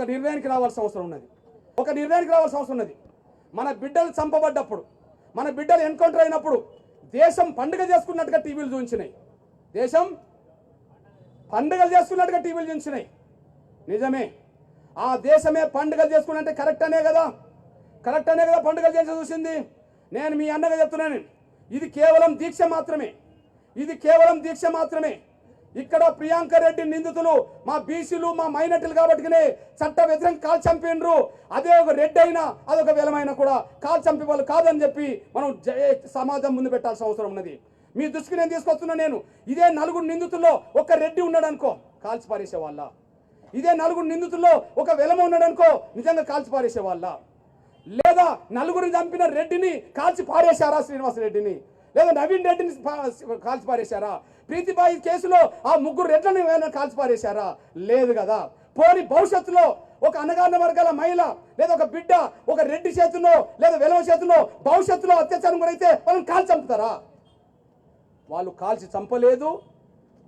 ఒక నిర్ణయానికి రావాల్సిన అవసరం ఉన్నది. ఒక నిర్ణయానికి రావాల్సిన అవసరం ఉన్నది. మన బిడ్డలు చంపబడ్డప్పుడు మన బిడ్డలు ఎన్కౌంటర్ అయినప్పుడు దేశం పండుగ చేసుకున్నట్టుగా టీవీలు చూపించినాయి. దేశం పండుగలు చేసుకున్నట్టుగా టీవీలు చూపించినాయి. నిజమే. ఆ దేశమే పండుగలు చేసుకున్నట్టే కరెక్ట్ అనే కదా? కరెక్ట్ అనే కదా పండుగలు చేసి చూసింది? నేను మీ అన్నగా చెప్తున్నాను. ఇది కేవలం దీక్ష మాత్రమే. ఇది కేవలం దీక్ష మాత్రమే. ఇక్కడ ప్రియాంక రెడ్డి నిందితులు మా బీసీలు మా మైనార్టీలు కాబట్టినే చట్ట వ్యతిరేకం కాల్ చంపినరు. అదే ఒక రెడ్డి అయినా అదొక వేలమైనా కూడా కాల్ చంపే వాళ్ళు కాదని చెప్పి మనం సమాజం ముందు పెట్టాల్సిన అవసరం ఉన్నది. మీ దృష్టికి నేను తీసుకొస్తున్నా నేను. ఇదే నలుగురు నిందితుల్లో ఒక రెడ్డి ఉన్నాడు అనుకో కాల్చి పారేసే వాళ్ళ. ఇదే నలుగురు నిందితుల్లో ఒక వెలమ ఉన్నాడు అనుకో నిజంగా కాల్చి పారేసే వాళ్ళ. లేదా నలుగురిని చంపిన రెడ్డిని కాల్చి పారేశారా శ్రీనివాస రెడ్డిని లేదా నవీన్ రెడ్డిని కాల్చిపారేశారా? కాల్చి పారేశారా ప్రీతిబాయి కేసులో ఆ ముగ్గురు రెడ్లను ఏమైనా కాల్చి పారేశారా లేదు కదా. పోని భవిష్యత్తులో ఒక అనగారిన వర్గాల మహిళ లేదా ఒక బిడ్డ ఒక రెడ్డి చేతుల్లో లేదా వెలవ చేతుల్లో భవిష్యత్తులో అత్యాచారం గురైతే వాళ్ళని కాల్చి చంపుతారా? వాళ్ళు కాల్చి చంపలేదు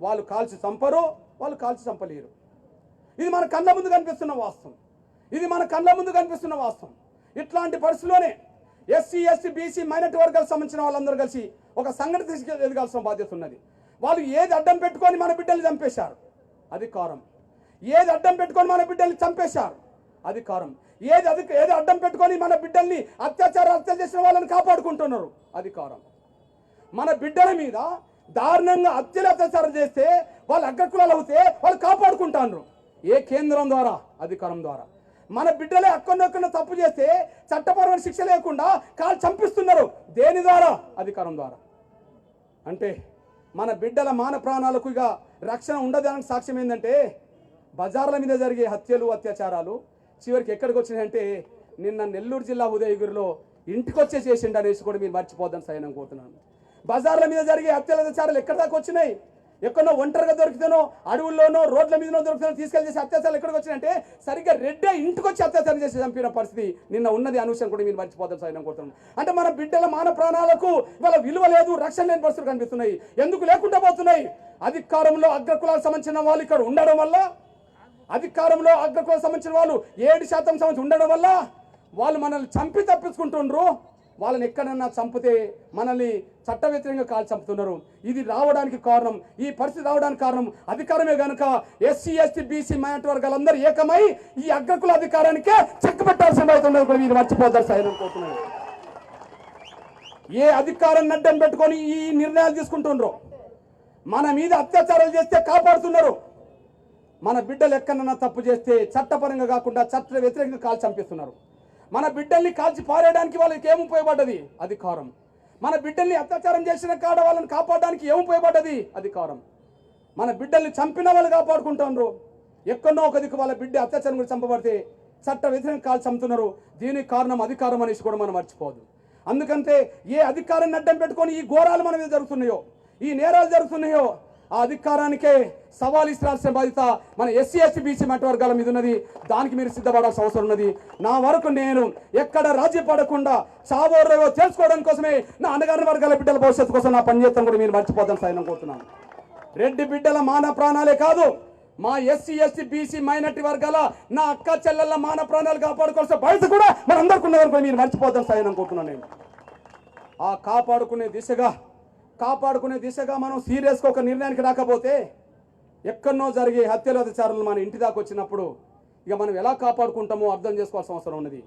వాళ్ళు కాల్చి చంపరు వాళ్ళు కాల్చి చంపలేరు. ఇది మన కళ్ళ ముందు కనిపిస్తున్న వాస్తవం. ఇది మన కళ్ళ ముందు కనిపిస్తున్న వాస్తవం. ఇట్లాంటి పరిస్థితిలోనే ఎస్సీ ఎస్టీ బీసీ మైనార్టీ వర్గాలకు సంబంధించిన వాళ్ళందరూ కలిసి ఒక సంఘటన తీసుకు ఎదగాల్సిన బాధ్యత ఉన్నది. వాళ్ళు ఏది అడ్డం పెట్టుకొని మన బిడ్డల్ని చంపేశారు? అది కారం ఏది అడ్డం పెట్టుకొని మన బిడ్డల్ని చంపేశారు? అది కారం ఏది అది ఏది అడ్డం పెట్టుకొని మన బిడ్డల్ని అత్యాచార హత్య చేసిన వాళ్ళని కాపాడుకుంటున్నారు? అది కారం మన బిడ్డల మీద దారుణంగా హత్యలు అత్యాచారం చేస్తే వాళ్ళు అగ్రకులాలు అవుతే వాళ్ళు కాపాడుకుంటారు ఏ కేంద్రం ద్వారా? అధికారం ద్వారా. మన బిడ్డలే అక్కడొక్కడ తప్పు చేస్తే చట్టపరమైన శిక్ష లేకుండా కాలు చంపిస్తున్నారు. దేని ద్వారా? అధికారం ద్వారా. అంటే మన బిడ్డల మాన ప్రాణాలకు ఇక రక్షణ ఉండదానికి సాక్ష్యం ఏంటంటే బజార్ల మీద జరిగే హత్యలు అత్యాచారాలు చివరికి ఎక్కడికి వచ్చినాయంటే నిన్న నెల్లూరు జిల్లా ఉదయగిరిలో ఇంటికొచ్చే చేసిండు అనేసి కూడా మీరు మర్చిపోద్దని సైనం కోరుతున్నాను. బజార్ల మీద జరిగే హత్యలు అత్యాచారాలు ఎక్కడి దాకా వచ్చినాయి? ఎక్కడో ఒంటరిగా దొరికితేనో అడవుల్లోనో రోడ్ల మీదనో దొరికితేనో తీసుకెళ్ళి చేసే అత్యాచారాలు ఎక్కడికి వచ్చినాయంటే సరిగ్గా రెడ్డే ఇంటికి వచ్చి అత్యాచారం చేసి చంపిన పరిస్థితి నిన్న ఉన్నది. అనుషం కూడా మీరు మర్చిపోతాం సార్ నేను కోరుతున్నాను. అంటే మన బిడ్డల మాన ప్రాణాలకు ఇవాళ విలువ లేదు రక్షణ లేని పరిస్థితులు కనిపిస్తున్నాయి. ఎందుకు లేకుండా పోతున్నాయి? అధికారంలో అగ్రకులాలకు సంబంధించిన వాళ్ళు ఇక్కడ ఉండడం వల్ల అధికారంలో అగ్రకులకు సంబంధించిన వాళ్ళు ఏడు శాతం సంబంధించి ఉండడం వల్ల వాళ్ళు మనల్ని చంపి తప్పించుకుంటుండ్రు. వాళ్ళని ఎక్కడన్నా చంపితే మనల్ని చట్ట వ్యతిరేకంగా కాల్ చంపుతున్నారు. ఇది రావడానికి కారణం. ఈ పరిస్థితి రావడానికి కారణం అధికారమే కనుక ఎస్సీ ఎస్టీ బీసీ మైనార్టీ వర్గాలందరూ ఏకమై ఈ అగ్రకుల అధికారానికే చెక్కబెట్టాల్సిన అవుతున్నారు కూడా మీరు మర్చిపోతారు సార్ అనుకుంటున్నాను ఏ అధికారాన్ని అడ్డం పెట్టుకొని ఈ నిర్ణయాలు తీసుకుంటుండ్రో? మన మీద అత్యాచారాలు చేస్తే కాపాడుతున్నారు. మన బిడ్డలు ఎక్కడన్నా తప్పు చేస్తే చట్టపరంగా కాకుండా చట్ట వ్యతిరేకంగా కాల్చి చంపిస్తున్నారు. మన బిడ్డల్ని కాల్చి పారేయడానికి వాళ్ళకి ఏం ఉపయోగపడ్డది? అధికారం. మన బిడ్డల్ని అత్యాచారం చేసిన కాడ వాళ్ళని కాపాడడానికి ఏం ఉపయోగపడ్డది? అధికారం. మన బిడ్డల్ని చంపిన వాళ్ళు కాపాడుకుంటున్నారు. ఎక్కడో ఒక దిక్కు వాళ్ళ బిడ్డ అత్యాచారం గురించి చంపబడితే చట్ట వ్యతిరేకం కాల్చి చంపుతున్నారు. దీనికి కారణం అధికారం అనేసి కూడా మనం మర్చిపోదు అందుకంటే ఏ అధికారాన్ని అడ్డం పెట్టుకొని ఈ ఘోరాలు మన మీద జరుగుతున్నాయో ఈ నేరాలు జరుగుతున్నాయో ఆ అధికారానికే సవాల్ ఇస్తాల్సిన బాధ్యత మన ఎస్సీ ఎస్టీ బీసీ మట్టి వర్గాల మీద ఉన్నది. దానికి మీరు సిద్ధపడాల్సిన అవసరం ఉన్నది. నా వరకు నేను ఎక్కడ రాజీ పడకుండా చావోరవో తెలుసుకోవడం కోసమే నా అన్నగారి వర్గాల బిడ్డల భవిష్యత్తు కోసం నా పనిచేస్తాను కూడా మీరు మర్చిపోతాను సాయం కోరుతున్నాను. రెడ్డి బిడ్డల మాన ప్రాణాలే కాదు మా ఎస్సీ ఎస్టీ బీసీ మైనార్టీ వర్గాల నా అక్క చెల్లెళ్ళ మాన ప్రాణాలు కాపాడుకోవాల్సిన బాధ్యత కూడా మనందరికీ ఉన్నదని కూడా మీరు మర్చిపోతాను సాయం కోరుతున్నాను నేను. ఆ కాపాడుకునే దిశగా కాపాడుకునే దిశగా మనం సీరియస్గా ఒక నిర్ణయానికి రాకపోతే ఎక్కడనో జరిగే హత్యలు అత్యాచారాలు మన ఇంటి దాకా వచ్చినప్పుడు ఇక మనం ఎలా కాపాడుకుంటామో అర్థం చేసుకోవాల్సిన అవసరం ఉన్నది.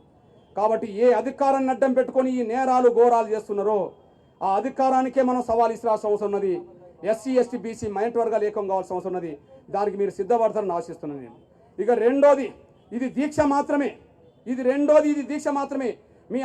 కాబట్టి ఏ అధికారాన్ని అడ్డం పెట్టుకొని ఈ నేరాలు ఘోరాలు చేస్తున్నారో ఆ అధికారానికే మనం సవాల్ ఇస్తాల్సిన అవసరం ఉన్నది. ఎస్సీ ఎస్టీ బీసీ మైనట్ వర్గాలు ఏకం కావాల్సిన అవసరం ఉన్నది. దానికి మీరు సిద్ధపడతారని ఆశిస్తున్నాను నేను. ఇక రెండోది ఇది దీక్ష మాత్రమే. ఇది రెండోది ఇది దీక్ష మాత్రమే. మీ